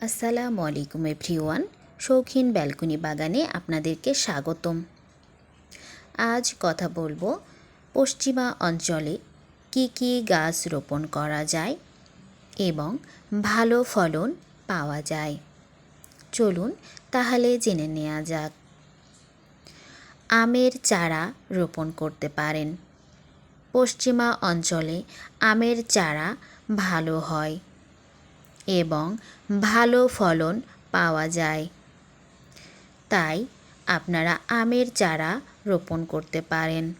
আসসালামু আলাইকুম এভরিওয়ান, শৌখিন ব্যালকনি বাগানে আপনাদেরকে স্বাগতম। আজ কথা বলব পশ্চিমা অঞ্চলে কি কি গাছ রোপণ করা যায় এবং ভালো ফলন পাওয়া যায়। চলুন তাহলে জেনে নেওয়া যাক। আমের চারা রোপণ করতে পারেন। পশ্চিমা অঞ্চলে আমের চারা ভালো হয়। এবং ভালো ফলন পাওয়া যায়। তাই আপনারা আমের চারা রোপণ করতে পারেন।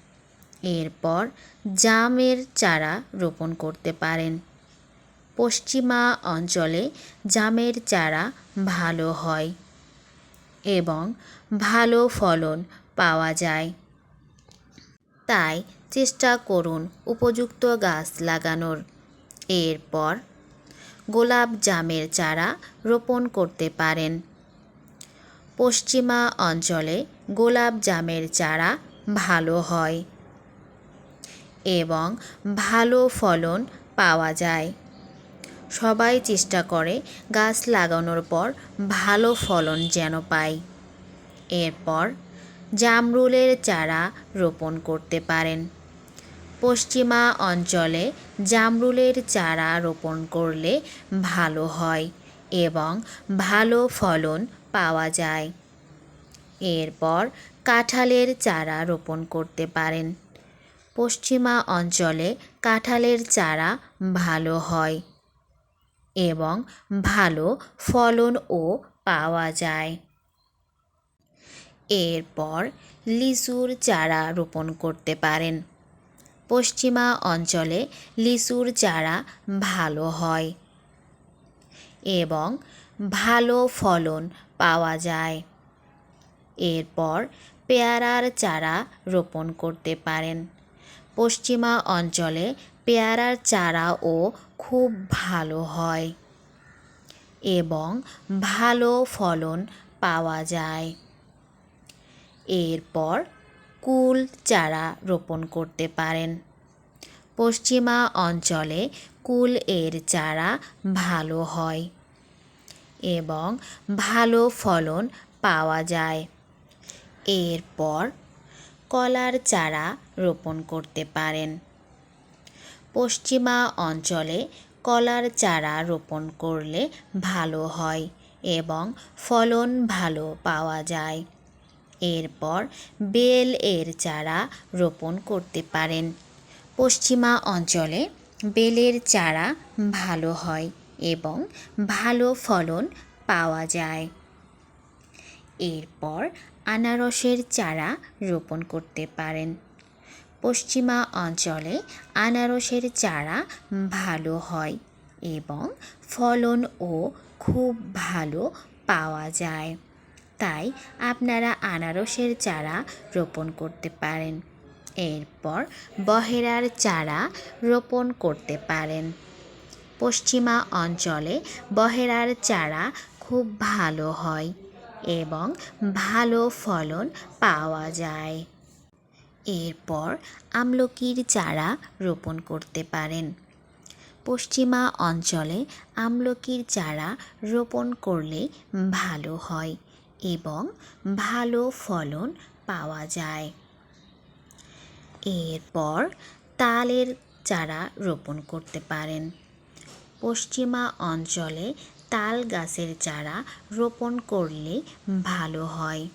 এরপর জামের চারা রোপণ করতে পারেন। পশ্চিমা অঞ্চলে জামের চারা ভালো হয় এবং ভালো ফলন পাওয়া যায়। তাই চেষ্টা করুন উপযুক্ত গাছ লাগানোর। এরপর গোলাপ জামের চারা রোপণ করতে পারেন। পশ্চিমা অঞ্চলে গোলাপ জামের চারা ভালো হয় এবং ভালো ফলন পাওয়া যায়। সবাই চেষ্টা করে গাছ লাগানোর পর ভালো ফলন যেন পায়। এরপর জামরুলের চারা রোপণ করতে পারেন। পশ্চিমা অঞ্চলে জামরুলের চারা রোপণ করলে ভালো হয় এবং ভালো ফলন পাওয়া যায়। এরপর কাঁঠালের চারা রোপণ করতে পারেন। পশ্চিমা অঞ্চলে কাঁঠালের চারা ভালো হয় এবং ভালো ফলনও পাওয়া যায়। এরপর লিচুর চারা রোপণ করতে পারেন। পশ্চিমা অঞ্চলে লিচুর চারা ভালো হয় এবং ভালো ফলন পাওয়া যায়। এরপর পেয়ারার চারা রোপণ করতে পারেন। পশ্চিমা অঞ্চলে পেয়ারার চারাও খুব ভালো হয় এবং ভালো ফলন পাওয়া যায়। এরপর কুল চারা রোপণ করতে পারেন। পশ্চিমা অঞ্চলে কুল এর চারা ভালো হয় এবং ভালো ফলন পাওয়া যায়। এরপর কলার চারা রোপণ করতে পারেন। পশ্চিমা অঞ্চলে কলার চারা রোপণ করলে ভালো হয় এবং ফলন ভালো পাওয়া যায়। এরপর বেল এর চারা রোপণ করতে পারেন। পশ্চিমা অঞ্চলে বেলের চারা ভালো হয় এবং ভালো ফলন পাওয়া যায়। এরপর আনারসের চারা রোপণ করতে পারেন। পশ্চিমা অঞ্চলে আনারসের চারা ভালো হয় এবং ফলনও খুব ভালো পাওয়া যায়। তাই আপনারা আনারসের চারা রোপণ করতে পারেন। এরপর বহেরার চারা রোপণ করতে পারেন। পশ্চিমা অঞ্চলে বহেরার চারা খুব ভালো হয় এবং ভালো ফলন পাওয়া যায়। এরপর আমলকির চারা রোপণ করতে পারেন। পশ্চিমা অঞ্চলে আমলকির চারা রোপণ করলে ভালো হয়। এবং ভালো ফলন পাওয়া যায়। এরপর তালের চারা রোপণ করতে পারেন। পশ্চিমা অঞ্চলে তাল গাছের চারা রোপণ করলে ভালো হয়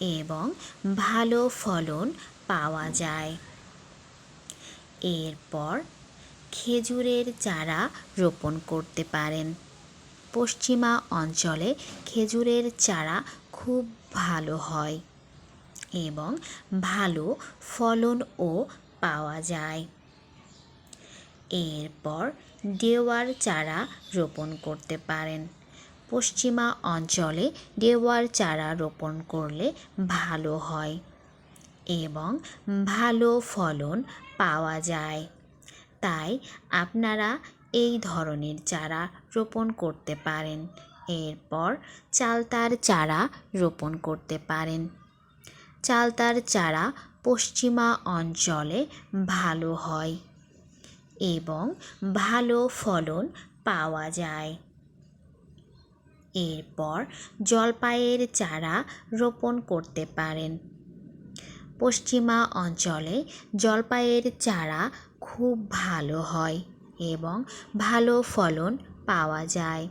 এবং ভালো ফলন পাওয়া যায়। এরপর খেজুরের চারা রোপণ করতে পারেন। পশ্চিমা অঞ্চলে খেজুরের চারা খুব ভালো হয় এবং ভালো ফলনও পাওয়া যায়। এরপর দেওয়ার চারা রোপণ করতে পারেন। পশ্চিমা অঞ্চলে দেওয়ার চারা রোপণ করলে ভালো হয় এবং ভালো ফলন পাওয়া যায়। তাই আপনারা এই ধরনের চারা রোপণ করতে পারেন। এরপর চালতার চারা রোপণ করতে পারেন। চালতার চারা পশ্চিমা অঞ্চলে ভালো হয় এবং ভালো ফলন পাওয়া যায়। এরপর জলপাইয়ের চারা রোপণ করতে পারেন। পশ্চিমা অঞ্চলে জলপাইয়ের চারা খুব ভালো হয়। এবং ভালো ফলন পাওয়া যায়।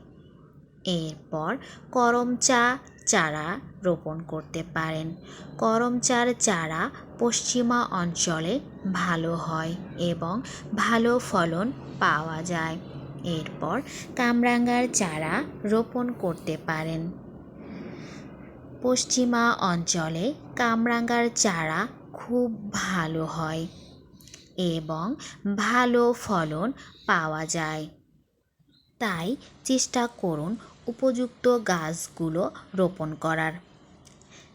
এরপর করম চা, চারা রোপণ করতে পারেন। করম চার চারা পশ্চিমা অঞ্চলে ভালো হয় এবং ভালো ফলন পাওয়া যায়। এরপর কামরাঙ্গার চারা রোপণ করতে পারেন। পশ্চিমা অঞ্চলে কামরাঙ্গার চারা খুব ভালো হয়। এবং ভালো ফলন পাওয়া যায়। তাই চেষ্টা করুন উপযুক্ত গাছগুলো রোপণ করার।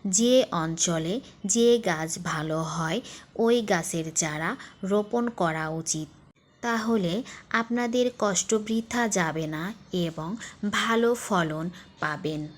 যে অঞ্চলে যে গাছ ভালো হয়, ওই গাছের চারা রোপণ করা উচিত। তাহলে আপনাদের কষ্ট বৃথা যাবে না এবং ভালো ফলন পাবেন।